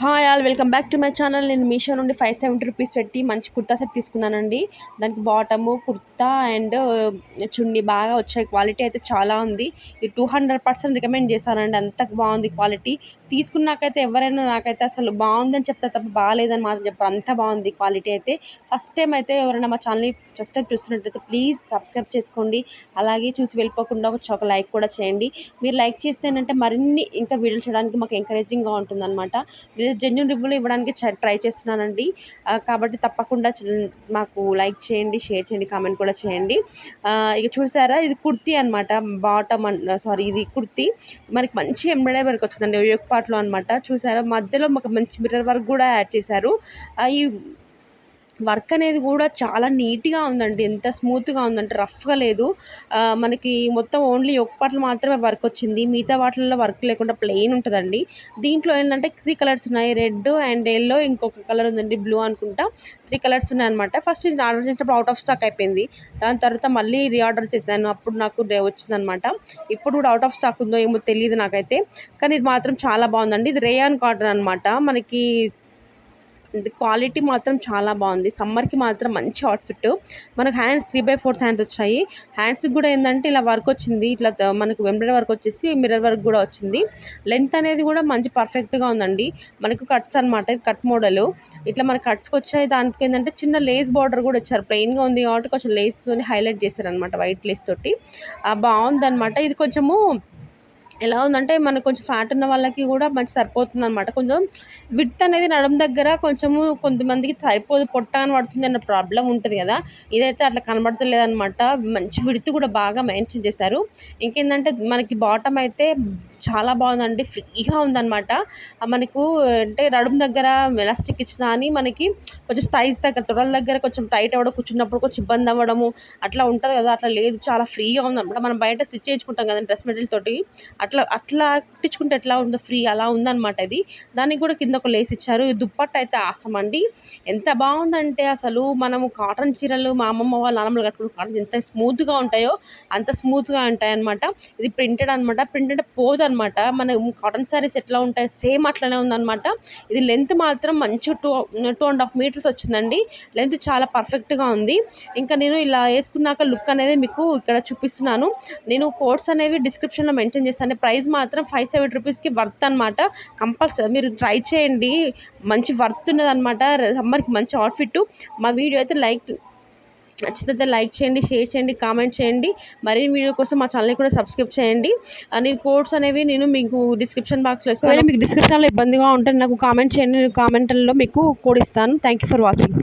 Hi all welcome back to my channel. నేను మీషో నుండి five seventy rupees పెట్టి మంచి కుర్తా సెట్ తీసుకున్నానండి. దానికి బాటము కుర్తా అండ్ చున్నీ బాగా వచ్చాయి. క్వాలిటీ అయితే చాలా ఉంది. ఈ టూ హండ్రెడ్ పర్సెంట్ రికమెండ్ చేశానండి. అంత బాగుంది క్వాలిటీ. తీసుకున్నాకైతే ఎవరైనా నాకైతే అసలు బాగుందని చెప్తే తప్ప బాగాలేదని మాత్రం చెప్పారు. అంత బాగుంది క్వాలిటీ అయితే. ఫస్ట్ టైం అయితే ఎవరైనా మా ఛానల్ని ఫస్ట్ టైం చూస్తున్నట్టయితే ప్లీజ్ సబ్స్క్రైబ్ చేసుకోండి. అలాగే చూసి వెళ్ళిపోకుండా ఒక లైక్ కూడా చేయండి. మీరు లైక్ చేస్తే ఏంటంటే మరిన్ని ఇంకా వీడియోలు చేయడానికి మాకు ఎంకరేజింగ్గా ఉంటుందన్నమాట. జెన్యున్ రివ్యూలు ఇవ్వడానికి ట్రై చేస్తున్నానండి. కాబట్టి తప్పకుండా మాకు లైక్ చేయండి షేర్ చేయండి కామెంట్ కూడా చేయండి. ఇక చూసారా ఇది కుర్తీ అనమాట బాటమ్ సారీ ఇది కుర్తీ. మనకి మంచి ఎంబ్రాయిడరీ వర్క్ వచ్చిందండి యొక్క పాటలో అనమాట చూసారా మధ్యలో మాకు మంచి మిర్రర్ వర్క్ కూడా యాడ్ చేశారు. ఈ వర్క్ అనేది కూడా చాలా నీట్గా ఉందండి. ఎంత స్మూత్గా ఉందంటే రఫ్గా లేదు. మనకి మొత్తం ఓన్లీ ఒక పాటలు మాత్రమే వర్క్ వచ్చింది. మిగతా వాటిల్లో వర్క్ లేకుండా ప్లెయిన్ ఉంటుందండి. దీంట్లో ఏంటంటే త్రీ కలర్స్ ఉన్నాయి. రెడ్ అండ్ ఎల్లో ఇంకొక కలర్ ఉందండి బ్లూ అనుకుంటా. త్రీ కలర్స్ ఉన్నాయన్నమాట. ఫస్ట్ నేను ఆర్డర్ చేసినప్పుడు అవుట్ ఆఫ్ స్టాక్ అయిపోయింది. దాని తర్వాత మళ్ళీ రీఆర్డర్ చేశాను. అప్పుడు నాకు వచ్చిందనమాట ఇప్పుడు కూడా అవుట్ ఆఫ్ స్టాక్ ఉందో ఏమో తెలియదు నాకైతే. కానీ ఇది మాత్రం చాలా బాగుందండి. ఇది రేయాన్ కాటన్ అనమాట మనకి క్వాలిటీ మాత్రం చాలా బాగుంది. సమ్మర్కి మాత్రం మంచి అవుట్ఫిట్ మనకు hands three by fourth hands వచ్చాయి. హ్యాండ్స్కి కూడా ఏంటంటే ఇలా వర్క్ వచ్చింది. ఇట్లా మనకు ఎంబ్రాయిడరీ వర్క్ వచ్చేసి మిర్రర్ వర్క్ కూడా వచ్చింది. లెంత్ అనేది కూడా మంచి పర్ఫెక్ట్గా ఉందండి. మనకు కట్స్ అనమాట కట్ మోడల్. ఇట్లా మనకి కట్స్కి వచ్చాయి దానికి ఏంటంటే చిన్న లేస్ బార్డర్ కూడా వచ్చారు ప్లెయిన్గా ఉంది కాబట్టి కొంచెం లేస్తోని హైలైట్ చేశారనమాట వైట్ లేస్ తోటి. బాగుందన్నమాట. ఇది కొంచెము ఎలా ఉందంటే మనకు కొంచెం ఫ్యాట్ ఉన్న వాళ్ళకి కూడా మంచి సరిపోతుంది అనమాట కొంచెం విత్ అనేది నడుం దగ్గర కొంచెము కొంతమందికి సరిపోదు పొట్ట అని పడుతుంది అన్న ప్రాబ్లం ఉంటుంది కదా. ఇదైతే అట్లా కనబడతలేదనమాట మంచి విడుతు కూడా బాగా మెయింటైన్ చేశారు. ఇంకేంటంటే మనకి బాటమ్ అయితే చాలా బాగుందండి. ఫ్రీగా ఉందన్నమాట. మనకు అంటే నడుము దగ్గర ఎలాస్టిక్ ఇచ్చిన అని మనకి కొంచెం థైస్ దగ్గర తొడల దగ్గర కొంచెం టైట్ అవ్వడం కూర్చున్నప్పుడు కొంచెం ఇబ్బంది అవ్వడము అట్లా ఉంటుంది కదా అట్లా లేదు. చాలా ఫ్రీగా ఉందన్నమాట. మనం బయట స్టిచ్ చేయించుకుంటాం కదా డ్రెస్ మెటీరియల్ తోటి. అట్లా అట్లా కుట్టించుకుంటే ఎట్లా ఉందో ఫ్రీ అలా ఉందన్నమాట ఇది దానికి కూడా కింద ఒక లేస్ ఇచ్చారు. దుప్పట్టు అయితే ఆసం అండి. ఎంత బాగుందంటే అసలు మనము కాటన్ చీరలు మా అమ్మమ్మ వాళ్ళ నాన్నమ్మలు కట్టుకున్న కాటన్ ఎంత స్మూత్గా ఉంటాయో అంత స్మూత్గా ఉంటాయన్నమాట. ఇది ప్రింటెడ్ అనమాట ప్రింటెడ్ పోదు అనమాట మన కాటన్ శారీస్ ఎట్లా ఉంటాయి సేమ్ అట్లనే ఉందనమాట ఇది లెంత్ మాత్రం మంచి two two and half metres వచ్చిందండి. లెంత్ చాలా పర్ఫెక్ట్గా ఉంది. ఇంకా నేను ఇలా వేసుకున్నాక లుక్ అనేది మీకు ఇక్కడ చూపిస్తున్నాను. నేను కోడ్స్ అనేవి డిస్క్రిప్షన్లో మెన్షన్ చేస్తాను. ప్రైస్ మాత్రం ఫైవ్ సెవెంటీ రూపీస్కి వర్త్ అనమాట కంపల్సరీ మీరు ట్రై చేయండి. మంచి వర్త్ ఉన్నదనమాట సమ్మర్కి మంచి అవుట్ఫిట్ మా వీడియో అయితే లైక్ నచ్చితే లైక్ చేయండి షేర్ చేయండి కామెంట్ చేయండి. మరిన్ని వీడియో కోసం మా ఛానల్ని కూడా సబ్స్క్రైబ్ చేయండి. నేను కోడ్స్ అనేవి నేను మీకు డిస్క్రిప్షన్ బాక్స్లో ఇస్తాను. మీకు డిస్క్రిప్షన్లో ఇబ్బందిగా ఉంటే నాకు కామెంట్ చేయండి. నేను కామెంట్లో మీకు కోడ్ ఇస్తాను. Thank you for watching